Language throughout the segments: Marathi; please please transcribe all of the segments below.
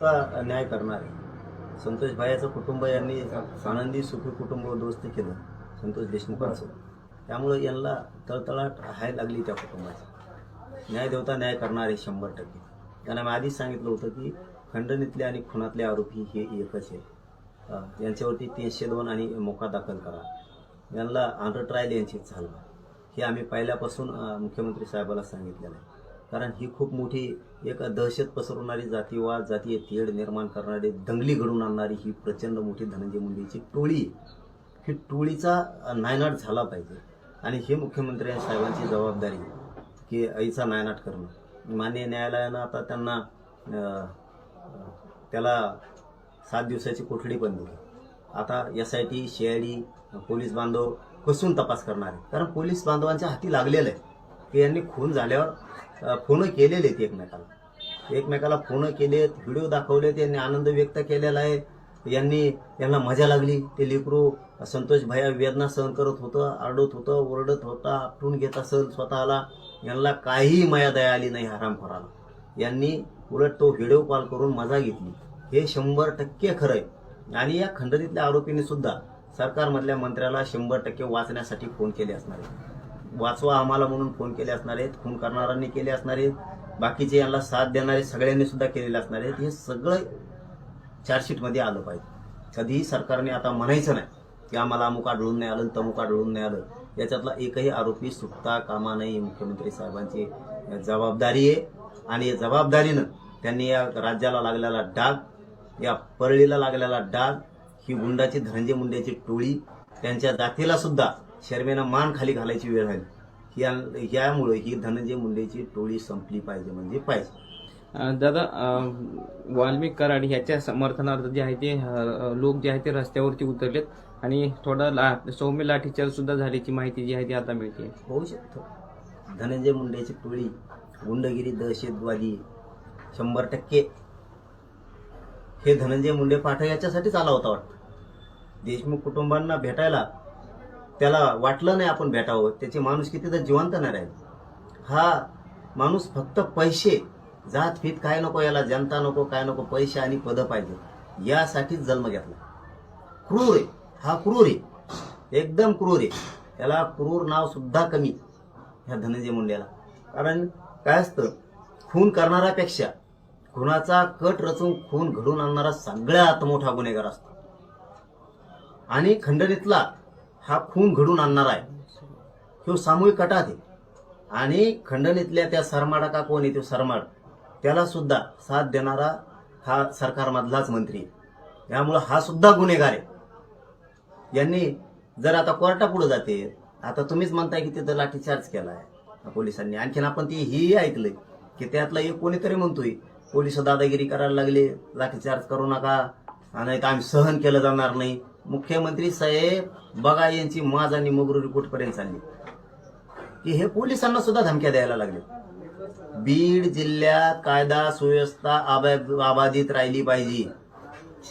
न्याय करणार. आहे संतोष भायाचं कुटुंब यांनी आनंदी सुखी कुटुंब दोस्त केलं. संतोष देशमुखांचं त्यामुळं यांना तळतळाट हाय लागली त्या कुटुंबाची. न्याय देवता न्याय करणार आहे शंभर टक्के. त्यांना मी आधीच सांगितलं होतं की खंडणीतले आणि खुनातले आरोपी हे एकच आहे. यांच्यावरती तीनशे दोन आणि मोका दाखल करा. यांना अंडर ट्रायल यांची चालवा. हे आम्ही पहिल्यापासून मुख्यमंत्री साहेबाला सांगितलेलं आहे. कारण ही खूप मोठी एक दहशत पसरवणारी जातीवाद जातीय तेढ निर्माण करणारी दंगली घडून आणणारी ही प्रचंड मोठी धनंजय मुंडेची टोळी. ही टोळीचा नायनाट झाला पाहिजे. आणि हे मुख्यमंत्री साहेबांची जबाबदारी की आईचा नायनाट करणं. मान्य न्यायालयानं आता त्यांना त्याला सात दिवसाची कोठडी पण दिली. आता S I T C I D police बांधव कसून तपास करणार आहे कारण पोलीस बांधवांच्या हाती लागलेलं आहे. की यांनी खून झाल्यावर अ, फोन केलेले आहेत एकमेकाला. एकमेकाला फोन केलेत व्हिडिओ दाखवलेत यांनी आनंद व्यक्त केलेला आहे. यांनी यांना मजा लागली. ते लेकरू संतोष भैया वेदना सहन करत होतं आरडत होतं ओरडत होता आपटून घेत असेल स्वतःला. यांना काही मया दया आली नाही हरामखोराला. यांनी उलट तो व्हिडिओ कॉल करून मजा घेतली. हे शंभर टक्के खरं आहे. आणि या खंडणीतल्या आरोपीने सुद्धा सरकारमधल्या मंत्र्याला शंभर टक्के वाचण्यासाठी फोन केले असणार आहेत. वाचवा आम्हाला म्हणून फोन केले असणार आहेत खून करणाऱ्यांनी केले असणार आहेत बाकीचे यांना साथ देणारे सगळ्यांनी सुद्धा केलेले असणार आहेत. हे सगळं चार्जशीटमध्ये आलं पाहिजे. कधीही सरकारने आता म्हणायचं नाही की आम्हाला अमुक आढळून नाही आलं तमुक आढळून नाही आलं. याच्यातला एकही आरोपी सुटता कामा नाही मुख्यमंत्री साहेबांची जबाबदारी आहे. आणि या जबाबदारीनं त्यांनी या राज्याला लागलेला डाग या परळीला लागलेला डाग ही गुंडाची धनंजय मुंड्याची टोळी त्यांच्या जातीला सुद्धा शर्मेनं मान खाली घालायची वेळ आली या- यामुळे ही धनंजय मुंडेची टोळी संपली पाहिजे म्हणजे पाहिजे. दादा वाल्मिक कराड ह्याच्या समर्थनार्थ जे आहे ते लोक जे आहे ते रस्त्यावरती उतरलेत आणि थोडा ला सौम्य लाठीचार्ज सुद्धा झाल्याची माहिती जी आहे ती आता मिळते. होऊ शकतं. धनंजय मुंडेची टोळी गुंडगिरी दहशतवादी शंभर टक्के. हे धनंजय मुंडे पाठ याच्यासाठीच आला होता वाटतं. देशमुख कुटुंबांना भेटायला त्याला वाटलं नाही आपण भेटावं. त्याची माणूस किती तर जिवंत नाही राहील. हा माणूस फक्त पैसे जात फीत काय नको याला जनता नको काय नको पैसे आणि पद पाहिजे. यासाठीच जन्म घेतला. क्रूर आहे. हा क्रूर आहे. एकदम क्रूर आहे. त्याला क्रूर नाव सुद्धा कमी ह्या धनंजय मुंड्याला कारण काय असतं? खून करणाऱ्यापेक्षा खुनाचा कट रचून खून घडून आणणारा सगळ्यात मोठा गुन्हेगार असतो. आणि खंडणीतला हा खून घडून आणणार आहे. तो सामूहिक कटात आहे. आणि खंडणीतल्या त्या सरमाडा का कोण आहे तो सरमाड? त्याला सुद्धा साथ देणारा हा सरकारमधलाच मंत्री आहे. यामुळं हा सुद्धा गुन्हेगार आहे. यांनी जर आता कोर्टापुढे जाते आता तुम्हीच म्हणताय की तिथं लाठीचार्ज केला आहे पोलिसांनी. आणखीन आपण ती ही ऐकलंय की त्यातला एक कोणीतरी म्हणतोय पोलीस दादागिरी करायला लागले लाठीचार्ज करू नका नाही तर आम्ही सहन केलं जाणार नाही. मुख्यमंत्री साहेब बघा यांची माज आणि मगरुरी कुठपर्यंत चालली. की हे पोलिसांना सुद्धा धमक्या द्यायला लागले. बीड जिल्ह्यात कायदा सुव्यवस्था अबाधित राहिली पाहिजे.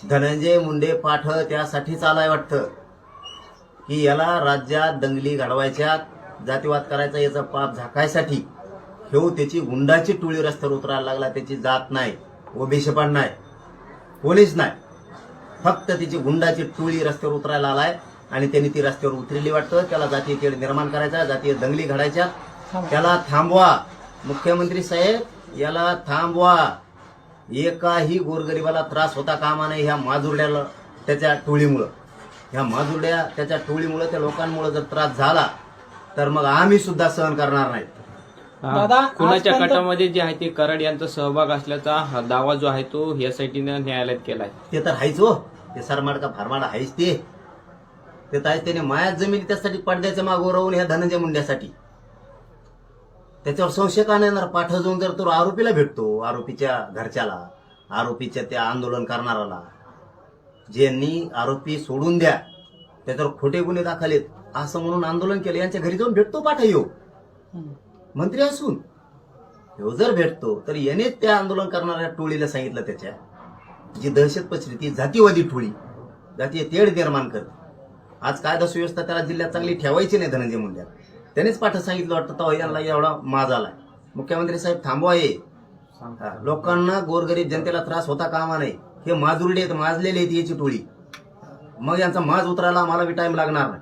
धनंजय मुंडे पाठ त्यासाठी चालाय वाटतं. की याला राज्यात दंगली घडवायच्या जातीवाद करायचा याचा पाप झाकायसाठी हे त्याची गुंडाची टोळी रस्त्यावर उतरायला लागला त्याची जात नाही ओबीशेपण नाही पोलीस नाही. फक्त तिची गुंडाची टोळी रस्त्यावर उतरायला आलाय आणि त्यांनी ती रस्त्यावर उतरली वाटतं. त्याला जातीय तेढ निर्माण करायचा जातीय दंगली घडायच्या. त्याला थांबवा. मुख्यमंत्री साहेब याला थांबवा. एकाही गोरगरिबाला त्रास होता कामा नाही ह्या माजुरड्याला त्याच्या टोळीमुळं. ह्या माजुरड्या त्याच्या टोळीमुळं त्या लोकांमुळं जर त्रास झाला तर मग आम्ही सुद्धा सहन करणार नाही दादा, कुणाच्या कटामध्ये जे आहे ते कराड यांचा सहभाग असल्याचा हा दावा जो आहे तो एसआयटीने न्यायालयात केलाय. ते तर हायच हो. ते सरमाड का फारमाड आहेच ते. ते तर आहेच त्याने मायाच जमीन त्यासाठी पडद्याच्या मागोवर राहून ह्या धनंजय मुंड्यासाठी. त्याच्यावर संशय का नाही येणार? पाठ जाऊन जर तो आरोपीला भेटतो आरोपीच्या घरच्याला आरोपीच्या त्या आंदोलन करणाराला ज्यांनी आरोपी सोडून द्या त्याच्यावर खोटे गुन्हे दाखवलेत असं म्हणून आंदोलन केलं यांच्या घरी जाऊन भेटतो पाठा येऊ मंत्री असून. ह्यो जर भेटतो तर याने त्या आंदोलन करणाऱ्या टोळीला सांगितलं त्याच्या. जी दहशत पसरी ती जातीवादी टोळी जातीय तेढ निर्माण करते. आज कायदा सुव्यवस्था त्याला जिल्ह्यात चांगली ठेवायची नाही धनंजय मुंड्यात त्यानेच पाठ सांगितलं वाटतं तो यांना एवढा माज आलाय. मुख्यमंत्री साहेब थांबवा हे. लोकांना गोरगरीब जनतेला त्रास होता कामा नाही हे माजुरडे आहेत माजलेले आहेत याची टोळी. मग यांचा माज उतरायला आम्हाला बी टाइम लागणार नाही.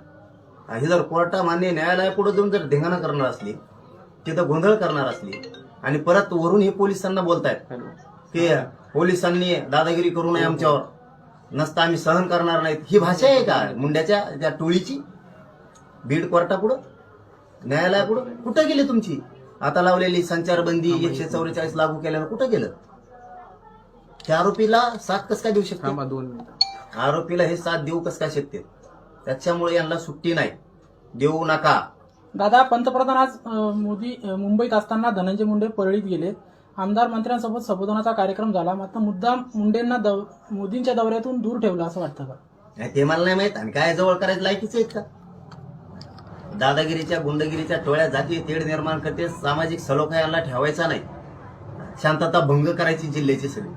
हा, जर कोर्टा मान्य न्यायालया पुढे जाऊन जर धिंगाणा करणार असली तिथं गोंधळ करणार असली आणि परत वरून हे पोलिसांना बोलतायत की पोलिसांनी दादागिरी करू नये आमच्यावर. नसता आम्ही सहन करणार नाहीत. ही भाषा आहे का? मुंड्याच्या त्या टोळीची? बीड कोर्टापुढं? न्यायालयापुढं? कुठं गेली तुमची? आता लावलेली संचारबंदी एकशे चौवेचाळीस लागू केल्यानं कुठं गेलं? त्या आरोपीला साथ कस काय देऊ शकते? दोन मिनिटं. आरोपीला हे साथ देऊ कस काय शकते? त्याच्यामुळे यांना सुट्टी नाही. देऊ नका. दादा पंतप्रधान आज मोदी मुंबईत असताना धनंजय मुंडे परळीत गेले आमदार मंत्र्यांसोबत संबोधनाचा कार्यक्रम झाला. मात्र मुद्दाम मुंडेंना दौ- मोदींच्या दौऱ्यातून दूर ठेवलं असं वाटतं का? नाही, ते मला नाही माहीत. आणि काय जवळ करायचं लायकीच आहेत का दादागिरीच्या गुंडगिरीच्या टोळ्या जाती तेढ निर्माण करते. सामाजिक सलोखा यांना ठेवायचा नाही. शांतता भंग करायची जिल्ह्याची सगळी.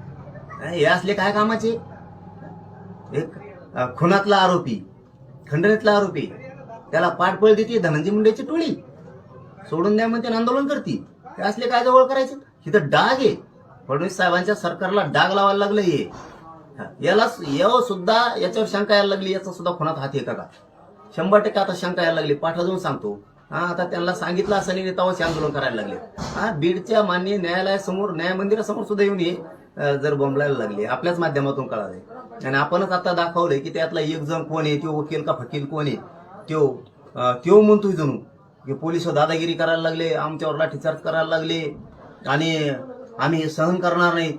हे असले काय कामाचे? एक खुनातला आरोपी खंडणीतला आरोपी त्याला पाठबळ देते धनंजय मुंडेची टोळी. सोडून द्या म्हणते आणि आंदोलन करते. हे असले काय जवळ करायचे? तिथं डाग आहे. फडणवीस साहेबांच्या सरकारला डाग लावायला लागलं याला यावं सुद्धा याच्यावर शंका यायला लागली याचा सुद्धा खुनात हात आहे का शंभर टक्के आता शंका यायला लागली पाठवून सांगतो. हा आता त्यांना सांगितलं असं नाही तेव्हाच आंदोलन करायला लागले. हा बीडच्या मान्य न्यायालयासमोर न्याय मंदिरासमोर सुद्धा येऊन हे जर बोंबलायला लागले आपल्याच माध्यमातून कळाले आणि आपणच आता दाखवलंय की त्यातला एक जण कोण आहे तो वकील का फकील कोण आहे? त्यो त्यो म्हणतोय जणू. की पोलीस दादागिरी करायला लागले आमच्यावर लाठीचार्ज करायला लागले. आणि आम्ही हे सहन करणार नाही.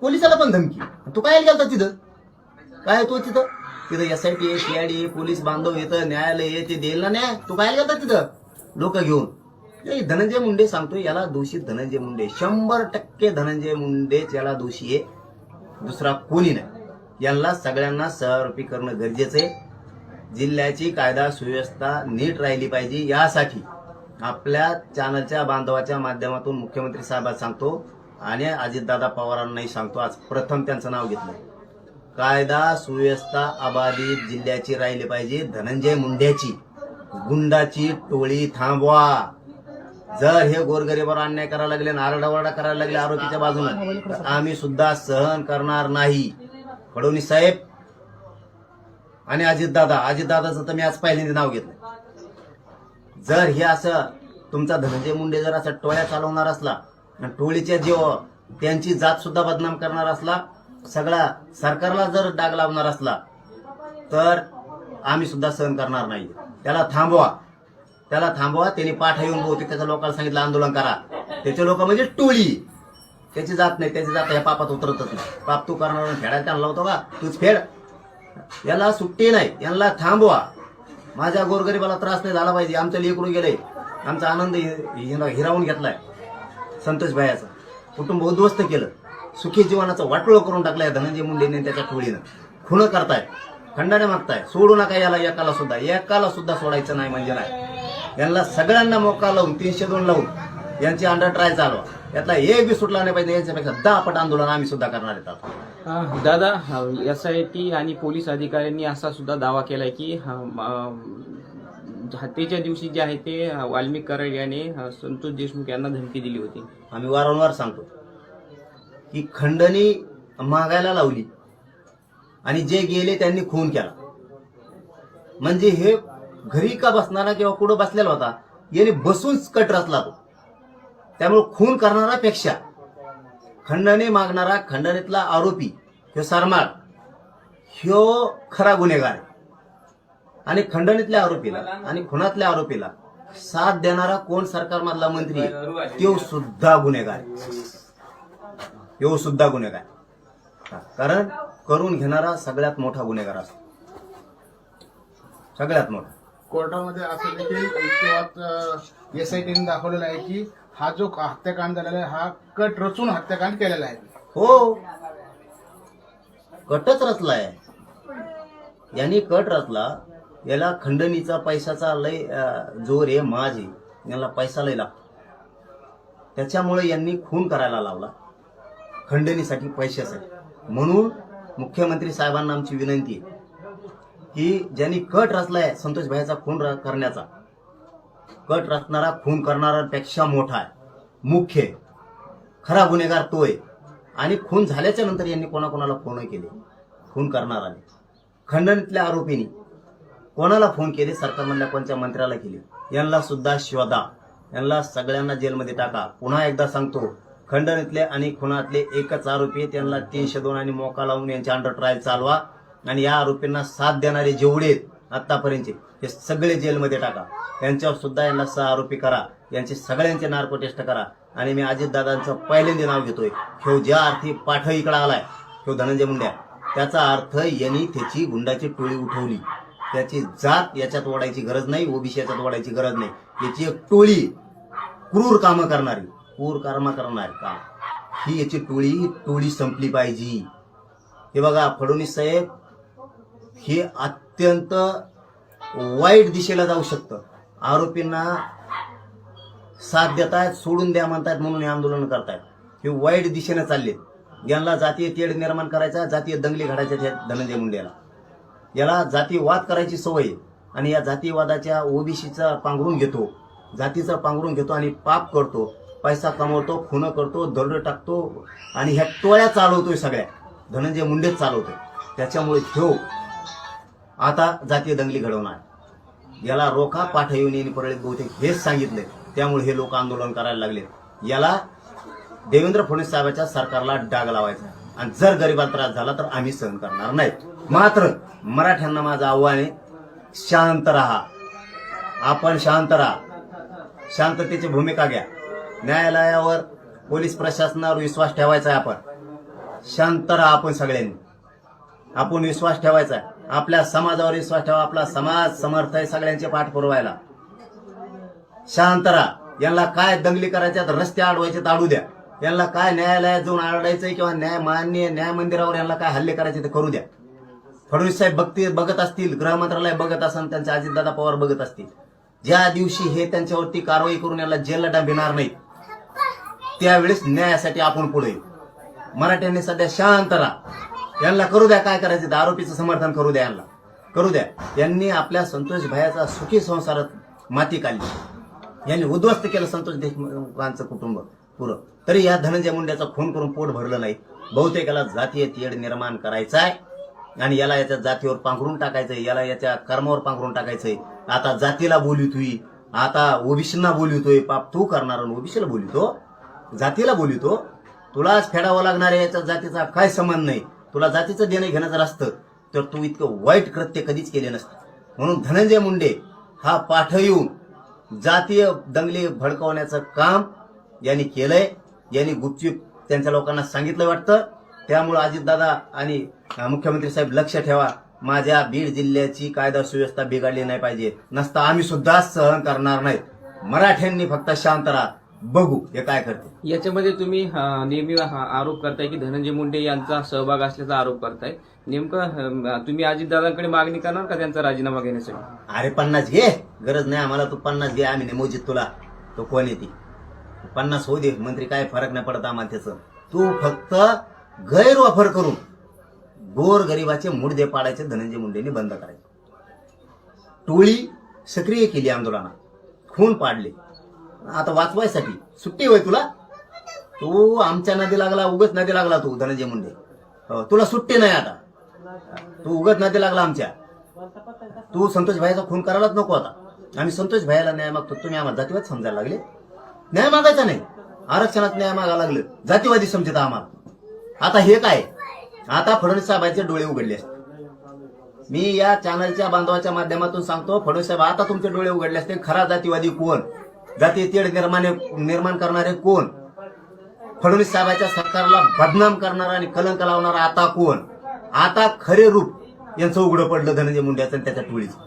पोलिसाला पण धमकी. तू काय गेलता तिथं? काय तो तिथं? तिथं S I T CID police बांधव येतं न्यायालय येते ते देईल ना न्याय. तू काय गेलता तिथं? लोक घेऊन. धनंजय मुंडे सांगतो याला दोषी धनंजय मुंडे. शंभर टक्के धनंजय मुंडेच याला दोषी आहे. दुसरा कोणी नाही. यांना सगळ्यांना सहआरोपी करणं गरजेचं आहे. जिल्ह्याची कायदा सुव्यवस्था नीट राहिली पाहिजे यासाठी. आपल्या चॅनलच्या बांधवाच्या माध्यमातून मुख्यमंत्री साहेबांना सांगतो आणि अजितदादा पवारांनाही सांगतो. आज प्रथम त्यांचं नाव घेतलं कायदा सुव्यवस्था अबाधित जिल्ह्याची राहिली पाहिजे. धनंजय मुंड्याची गुंडाची टोळी थांबवा. जर हे गोरगरीबावर अन्याय करायला लागले आणि आरडाओरडा करायला लागले आरोपीच्या बाजूने तर आम्ही सुद्धा सहन करणार नाही. फडणवीस साहेब आणि अजितदादा. अजितदादाचं तर मी आज पहिल्यांदा नाव घेतलं जर हे असं तुमचा धनंजय मुंडे जर असं टोळ्या चालवणार असला टोळीच्या जीव हो, त्यांची जात सुद्धा बदनाम करणार असला सगळा सरकारला जर डाग लावणार असला तर आम्ही सुद्धा सहन करणार नाही. त्याला थांबवा. त्याला थांबवा त्यांनी पाठा येऊन बहुतेक त्याच्या लोकांना सांगितलं आंदोलन करा. त्याचे लोक म्हणजे टोळी. त्याची जात नाही त्याची जात ह्या पापात उतरतच नाही. पाप तू करणार फेडायला त्यांना लावतो का? तूच फेड. याला सुट्टी नाही यांना थांबवा. माझ्या गोरगरीबाला त्रास नाही झाला पाहिजे. आमचं लेकरू गेलंय आमचा आनंद हिरावून घेतलाय. संतोष भायाचा कुटुंब उद्ध्वस्त केलं. सुखी जीवनाचं वाटोळ करून टाकलाय धनंजय मुंडेने त्याच्या टोळीनं. खुणं करताय खंडाने मागताय सोडू नका याला एकाला सुद्धा. एकाला सुद्धा सोडायचं नाही म्हणजे नाही. यांना सगळ्यांना मोका लावून तीनशे दोन लावून यांची अंडर ट्राय चालवा. यातला एक बी सुटला नाही पाहिजे. यांच्यापेक्षा दहा पट आंदोलन आम्ही सुद्धा करणार आहेत आता. दादा एस आय टी आणि पोलीस अधिकाऱ्यांनी असा सुद्धा दावा केलाय की हत्येच्या दिवशी जे आहे ते वाल्मिक कराड याने संतोष देशमुख यांना धमकी दिली होती. आम्ही वारंवार सांगतो की खंडणी मागायला लावली आणि जे गेले त्यांनी खून केला. म्हणजे हे घरी का बसणारा किंवा कुठं बसलेला होता याने बसून कट रचला तो. त्यामुळे खून करणारा पेक्षा खंडणी मागणारा खंडणीतला आरोपी ह्यो सरमाळ ह्यो खरा गुन्हेगार आणि खंडणीतल्या आरोपीला आणि खुनातल्या आरोपीला साथ देणारा कोण सरकारमधला मंत्री तो सुद्धा गुन्हेगार यो तो सुद्धा गुन्हेगार कारण करून घेणारा सगळ्यात मोठा गुन्हेगार असतो. सगळ्यात मोठा. कोर्टामध्ये असं देखील एस आय टीने दाखवलेला आहे की हा जो हत्याकांड झालेला आहे हा कट रचून हत्याकांड केलेला आहे. हो. कटच रचलाय. यांनी कट रचला याला खंडणीचा पैशाचा लय अं, जोर आहे माज आहे. याला पैसा लय लागतो. त्याच्यामुळे यांनी खून करायला लावला खंडणीसाठी पैशासाठी. म्हणून मुख्यमंत्री साहेबांना आमची विनंती आहे की ज्यांनी कट रचलाय संतोष भाईचा खून र- करण्याचा कट रचणारा खून करणाऱ्यापेक्षा मोठा आहे. मुख्य आहे. खरा गुन्हेगार तो आहे. आणि खून झाल्याच्यानंतर यांनी कोणाकोणाला फोन केले. खून करणाराने खंडणीतल्या आरोपींनी कोणाला फोन केले? सरकारमधल्या कोणत्या मंत्र्याला केले? यांना सुद्धा शोधा. यांना सगळ्यांना जेलमध्ये टाका. पुन्हा एकदा सांगतो खंडणीतले आणि खुनातले एकच आरोपी आहेत. त्यांना तीनशे दोन आणि मोका लावून यांच्या अंडर ट्रायल चालवा. आणि या आरोपींना साथ देणारे जेवढे आत्तापर्यंतचे हे सगळे जेलमध्ये टाका. यांच्यावर सुद्धा यांना सह आरोपी करा. यांचे सगळ्यांचे नार्को टेस्ट करा. आणि मी अजितदादांचं पहिल्यांदा नाव घेतोय. ह्यो ज्या अर्थी पाठ इकडं आलाय ह्यो धनंजय मुंड्या त्याचा अर्थ यांनी त्याची गुंडाची टोळी उठवली. त्याची जात याच्यात ओढायची गरज नाही ओबीसी याच्यात ओढायची गरज नाही. याची एक टोळी क्रूर कामं करणारी क्रूर कर्म करणारी काम ही याची टोळी ही टोळी संपली पाहिजे. हे बघा फडणवीस साहेब हे अत्यंत वाईट दिशेला जाऊ शकतं. आरोपींना साथ देतायत सोडून द्या म्हणतायत म्हणून हे आंदोलन करतायत. हे वाईट दिशेने चालले यांना जातीय तेढ निर्माण करायचा जातीय दंगली घडायच्या धनंजय मुंडेला. याला जातीयवाद करायची सवय आणि या जातीयवादाच्या ओबीसीचा पांघरून घेतो जातीचा पांघरून घेतो आणि पाप करतो पैसा कमवतो खुनं करतो दरोडे टाकतो आणि ह्या टोळ्या चालवतोय सगळ्या. धनंजय मुंडेच चालवतोय. त्याच्यामुळे ठेव. आता जातीय दंगली घडवणार. याला रोखा पाठ येऊन यांनी परळीत बहुतेक हेच सांगितले. त्यामुळे हे लोक आंदोलन करायला लागले. याला देवेंद्र फडणवीस साहेबांच्या सरकारला डाग लावायचा. आणि जर गरिबाला त्रास झाला तर आम्ही सहन करणार नाही. मात्र मराठ्यांना माझं आव्हान आहे शांत राहा. आपण शांत राहा. शांततेची भूमिका घ्या. न्यायालयावर पोलीस प्रशासनावर विश्वास ठेवायचा आहे आपण. शांत राहा आपण सगळ्यांनी. आपण विश्वास ठेवायचा आहे. आपल्या समाजावर विश्वास ठेवा आपला समाज समर्थ आहे सगळ्यांचे पाठ पुरवायला. शांत राहा. यांना काय दंगली करायच्या रस्ते अडवायचे तर अडू द्या. यांना काय न्यायालयात जाऊन आरडायचंय किंवा न्याय मान्य न्याय मंदिरावर यांना काय हल्ले करायचे ते करू द्या. फडणवीस साहेब बघते बघत असतील गृह मंत्रालय बघत असन त्यांचे अजितदादा पवार बघत असतील. ज्या दिवशी हे त्यांच्यावरती कारवाई करून याला जेलला डांबिणार नाही त्यावेळेस न्यायासाठी आपण पुढे मराठ्यांनी सध्या शांत राहा. यांना करू द्या काय करायचं आरोपीचं समर्थन करू द्या यांना. करू द्या. यांनी आपल्या संतोष भायाचा सुखी संसारात माती काढली. यांनी उद्ध्वस्त केलं संतोष देशमुखांचं कुटुंब पुरं. तरी या धनंजय मुंड्याचा खून करून पोट भरलं नाही. बहुतेक याला जातीय तेढ निर्माण करायचा आहे आणि याला याच्या जातीवर पांघरून टाकायचंय याला याच्या कर्मावर पांघरून टाकायचंय. आता जातीला बोलितोय आता ओबीसींना बोलितोय पाप तू करणार आणि ओबीसीला बोलितो जातीला बोलितो तुलाच फेडावं लागणार आहे याच्या जातीचा काय संबंध नाही. तुला जातीचं देणं घेणं जर असतं तर तू इतकं वाईट कृत्य कधीच केले नसतं. म्हणून धनंजय मुंडे हा पाठ येऊन जातीय दंगली भडकवण्याचं काम यांनी केलंय. यांनी गुपचूप त्यांच्या लोकांना सांगितलं वाटतं. त्यामुळं अजितदादा आणि मुख्यमंत्री साहेब लक्ष ठेवा. माझ्या बीड जिल्ह्याची कायदा सुव्यवस्था बिघडली नाही पाहिजे. नसता आम्ही सुद्धा सहन करणार नाहीत. मराठ्यांनी फक्त शांत राहा. बघू हे काय करते. याच्यामध्ये तुम्ही नेहमी हा आरोप करताय की धनंजय मुंडे यांचा सहभाग असल्याचा आरोप करताय. नेमकं तुम्ही अजितदादांकडे मागणी करणार का त्यांचा राजीनामा घेण्यासाठी? अरे पन्नास घे. गरज नाही आम्हाला तू पन्नास घे आम्ही मोजित तुला. तो कोण येते पन्नास होऊ दे. मंत्री काय फरक नाही पडत आम्हाला त्याचं. तू फक्त गैरवापर करून गोर गरिबाचे मुडदे पाडायचे धनंजय मुंडेंनी बंद करायचे. टोळी सक्रिय केली आंदोलनात. खून पाडले. आता वाचवायसाठी. सुट्टी होय तुला? तू आमच्या नदी लागला उगत नदी लागला तू धनंजय मुंडे. हो, तुला सुट्टी नाही आता. तू उगत नदी लागला आमच्या. तू संतोष भाईचा खून करायलाच नको आता. आम्ही संतोष भाईला न्याय मागतो. तुम्ही आम्हाला जातीवाद समजायला लागले? न्याय मागायचा नाही. आरक्षणात न्याय मागायला लागलं. जातीवादी समजत आम्हाला. आता हे काय? आता फडणवीस साहेबांचे डोळे उघडले असते. मी या चॅनलच्या बांधवाच्या माध्यमातून सांगतो फडणवीस साहेब आता तुमचे डोळे उघडले असते. खरा जातीवादी कोण? जातीय तेढ निर्माण निर्माण करणारे कोण? फडणवीस साहेबांच्या सरकारला बदनाम करणारा आणि कलंक लावणारा आता कोण? आता खरे रूप यांचं उघडं पडलं धनंजय मुंड्याचं आणि त्याच्या टोळीचं.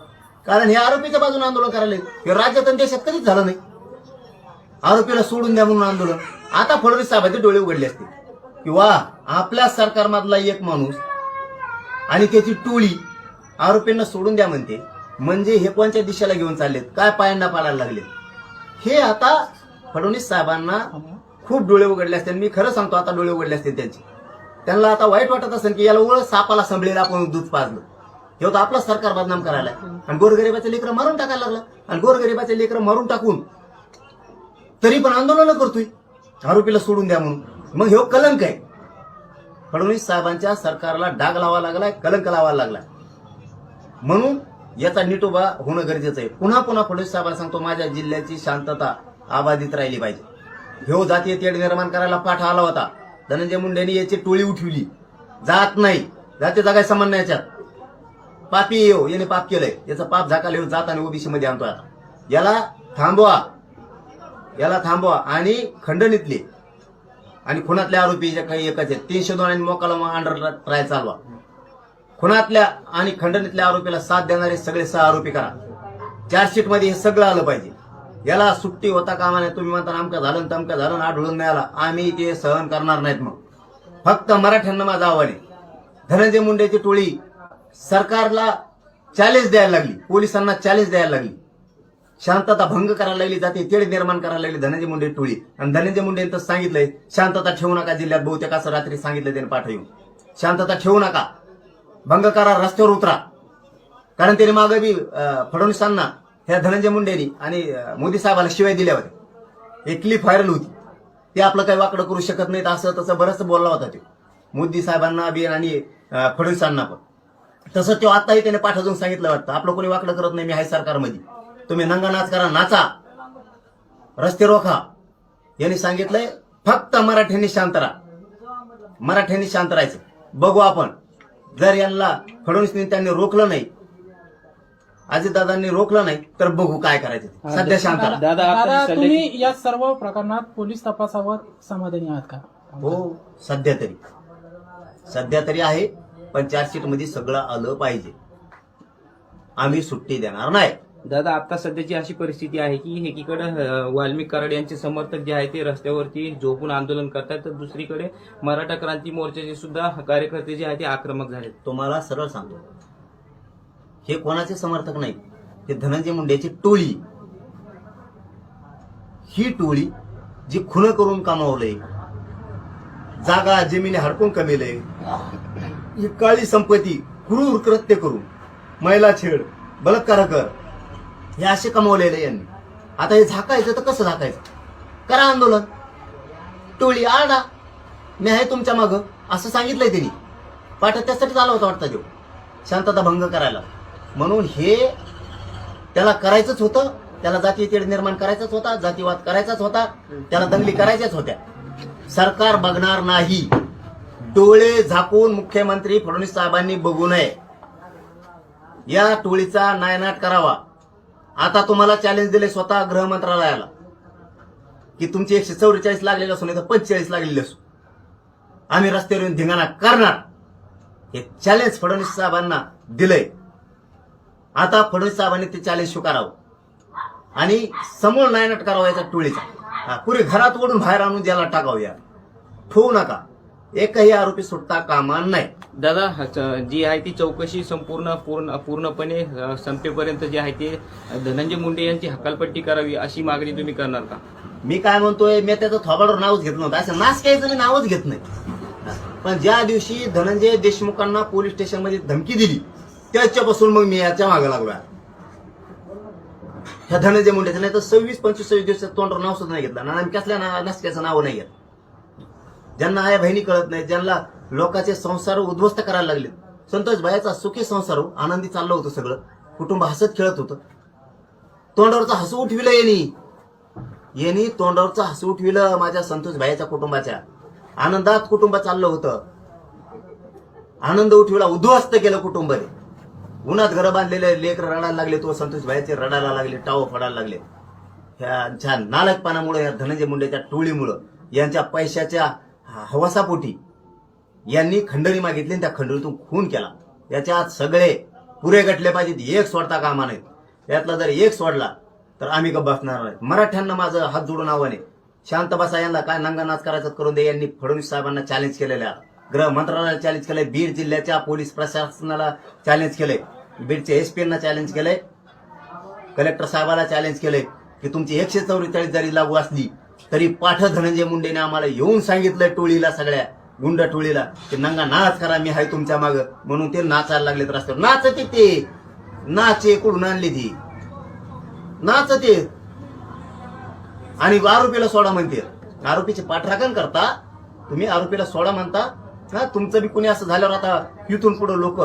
कारण हे आरोपीच्या बाजूने आंदोलन करायला. हे राज्यात आणि देशात कधीच झालं नाही. आरोपीला सोडून द्या म्हणून आंदोलन. आता फडणवीस साहेबांचे डोळे उघडले असते किंवा आपल्या सरकारमधला एक माणूस आणि त्याची टोळी आरोपींना सोडून द्या म्हणते. म्हणजे हे कोणच्या दिशेला घेऊन चाललेत? काय पायांना पाडायला लागलेत? हे आता फडणवीस साहेबांना खूप डोळे उघडले असतील. मी खरं सांगतो आता डोळे उघडले असतील त्यांचे. त्यांना आता वाईट वाटत असेल की याला ओळख सापाला संभळेला आपण दूध पाजलं. हे होतं आपलं सरकार बदनाम करायला. आणि गोरगरिबाचे लेकरं मारून टाकायला लागलं. आणि गोरगरिबाचे लेकरं मारून टाकून तरी पण आंदोलन करतोय. आरोपीला सोडून द्या म्हणून. मग हे कलंक आहे. फडणवीस साहेबांच्या सरकारला डाग लावा लागलाय कलंक लावायला लागलाय. म्हणून याचा निटोबा होणं गरजेचं आहे. पुन्हा पुन्हा फडणवीस साहेबांना सांगतो माझ्या जिल्ह्याची शांतता आबाधित राहिली पाहिजे. ह्यो जातीय तेढ निर्माण करायला पाठ आला होता. धनंजय मुंडेंनी याची टोळी उठविली. जात नाही. जाते जागाय समान नाही याच्यात पापी येऊ याने पाप केलंय. याचं पाप झाकाला येऊ जात आणि ओबीसी मध्ये आणतो आता. याला थांबवा. याला थांबवा. आणि खंडणीतले आणि खुनातले आरोपी जे काही एकच आहेत. तीनशे दोन आणि मोकाला अंडर ट्राय चालवा. खुनातल्या आणि खंडणीतल्या आरोपीला साथ देणारे सगळे सह आरोपी करा. चार्जशीटमध्ये हे सगळं आलं पाहिजे. याला सुट्टी होता कामा नाही तुम्ही म्हणता आमका झालं तमका झालं आढळून नाही आला. आम्ही ते सहन करणार नाहीत मग. फक्त मराठ्यांना माझं आव्हान आहे. धनंजय मुंडेची टोळी सरकारला चॅलेंज द्यायला लागली. पोलिसांना चॅलेंज द्यायला लागली. शांतता भंग करायला लागली जाते तेढ निर्माण करायला लागली धनंजय मुंडे टोळी. आणि धनंजय मुंडे तर सांगितलंय शांतता ठेवू नका जिल्ह्यात बहुतेक असं रात्री सांगितलं त्याने पाठवून. शांतता ठेवू नका. भंग करा रस्त्यावर उतरा. कारण त्याने मागे बी फडणवीसांना ह्या धनंजय मुंडेनी आणि मोदी साहेबाला शिवाय दिल्या होत्या. एक क्लिप व्हायरल होती. ते आपलं काही वाकडं करू शकत नाहीत असं तसं बरंच बोलला होता ते. मोदी साहेबांना बी आणि फडणवीसांना पण. तसं तो आताही त्याने पाठवून सांगितलं वाटतं. आपलं कोणी वाकडं करत नाही मी आहे सरकारमध्ये. तुम्ही नंगा नाच करा नाचा. रस्ते रोखा. यांनी सांगितलंय फक्त मराठ्यांनी शांत राहा. मराठ्यांनी शांत राहायचं. बघू आपण. जर यांना फडणवीस त्यांनी रोखलं नाही अजितदादांनी रोखलं नाही तर बघू काय करायचं. सध्या शांत दादा तुम्ही या सर्व प्रकरणात पोलीस तपासावर समाधानी आहात का? हो सध्या तरी. सध्या तरी आहे पण चार्जशीटमध्ये सगळं आलं पाहिजे. आम्ही सुट्टी देणार नाही. दादा आता सध्याची अशी परिस्थिती आहे की एकीकडे वाल्मिक कराड यांचे समर्थक जे आहे ते रस्त्यावरती झोपून आंदोलन करतात तर दुसरीकडे मराठा क्रांती मोर्चाचे सुद्धा कार्यकर्ते जे आहेत ते आक्रमक झाले तुम्हाला सरळ सांगतो. हे कोणाचे समर्थक नाही हे धनंजय मुंडेची टोळी. ही टोळी जी खुन करून कमावलंय जागा जमिनी हडपून कमेलय ही काळी संपत्ती क्रूर कृत्य करून महिला छेड बलात्कार कर हे असे कमवलेले यांनी. आता हे झाकायचं तर कसं झाकायचं? करा आंदोलन. टोळी आरडा. मी आहे तुमच्या मागं असं सांगितलंय त्यांनी. पाठ त्यासाठीच आला होता वाटतं देव शांतता भंग करायला. म्हणून हे त्याला करायचंच होतं. त्याला जाती तेढ निर्माण करायचाच होता जातीवाद करायचाच होता. त्याला दंगली करायच्याच होत्या. सरकार बघणार नाही. डोळे झाकून मुख्यमंत्री फडणवीस साहेबांनी बघू नये. या टोळीचा नायनाट करावा. आता तुम्हाला चॅलेंज दिले स्वतः गृह मंत्रालयाला. की तुमचे एकशे चौवेचाळीस लागलेली असो नाही तर पंचेचाळीस लागलेली असो आम्ही रस्त्यावर येऊन धिंगाणा करणार. हे चॅलेंज फडणवीस साहेबांना दिलंय. आता फडणवीस साहेबांनी ते चॅलेंज स्वीकारावं. आणि समोर नायनाट करावा याचा टोळीचा. हा, घरात ओढून बाहेर आणून ज्याला टाकावं या. ठेवू नका. एकही आरोपी सुटता कामा नाही. दादा जी आहे ती चौकशी संपूर्ण पूर्ण पूर्णपणे संपेपर्यंत जे आहे ते धनंजय मुंडे यांची हकालपट्टी करावी अशी मागणी तुम्ही करणार का? मी काय म्हणतोय मी त्याचं थोबाडवर नावच घेत नव्हतं. असं नाच मी नावच घेत नाही. पण ज्या दिवशी धनंजय देशमुखांना पोलीस स्टेशनमध्ये धमकी दिली त्याच्यापासून मग मी याच्या मागे लागलोय. ह्या धनंजय मुंडेचं नाही तर सव्वीस पंचवीस सव्वीस दिवसात तोंडावर नाव सुद्धा नाही घेतलं. आम्ही कसल्या ना नाव नाही घेत ज्यांना आया बहिणी कळत नाही ज्यांना लोकांचे संसार उद्ध्वस्त करायला लागले. संतोष भायाचा सुखी संसार हो, आनंदी चाललं होतं सगळं. कुटुंब हसत खेळत होतं. तोंडावरचं हसू उठविलं यांनी. यांनी तोंडावरचं हसू उठविलं माझ्या संतोष भायाच्या कुटुंबाच्या. आनंदात कुटुंब चाललं होतं. आनंद उठविला उद्ध्वस्त केलं कुटुंब उन्हात घरं बांधलेले लेकर रडायला लागले तो संतोष भाईचे रडायला लागले टाव फडायला लागले. ह्या नालकपणामुळे या धनंजय मुंडेच्या टोळीमुळं यांच्या पैशाच्या हवासापोटी. यांनी खंडणी मागितली आणि त्या खंडणीतून खून केला. याच्यात सगळे पुरे गटले पाहिजेत एक सोडता कामा नाहीत यातला जर एक सोडला तर आम्ही गप्प बसणार नाही मराठ्यांना माझं हात जोडून आव्हान आहे. शांत बसा यांना काय नंगा नाच करायचं करून दे यांनी फडणवीस साहेबांना चॅलेंज केलेलं आहे गृह मंत्रालयाला चॅलेंज केलंय बीड जिल्ह्याच्या पोलीस प्रशासनाला चॅलेंज केलंय. बीडच्या एसपीना चॅलेंज केलंय. कलेक्टर साहेबाला चॅलेंज केलंय की तुमची एकशे चौवेचाळीस जरी लागू असली तरी पाठ धनंजय मुंडेने आम्हाला येऊन सांगितलं टोळीला सगळ्या गुंड टोळीला की नंगा नाच करा मी हाय तुमच्या माग. म्हणून ते नाचायला लागलेत रस्त्यावर. नाचते ते. नाचे कुठून आणली ती? नाचते. आणि आरोपीला सोडा म्हणते. आरोपीचे पाठराखण करता. तुम्ही आरोपीला सोडा म्हणता. हा तुमचं बी कुणी असं झाल्यावर आता इथून पुढे लोक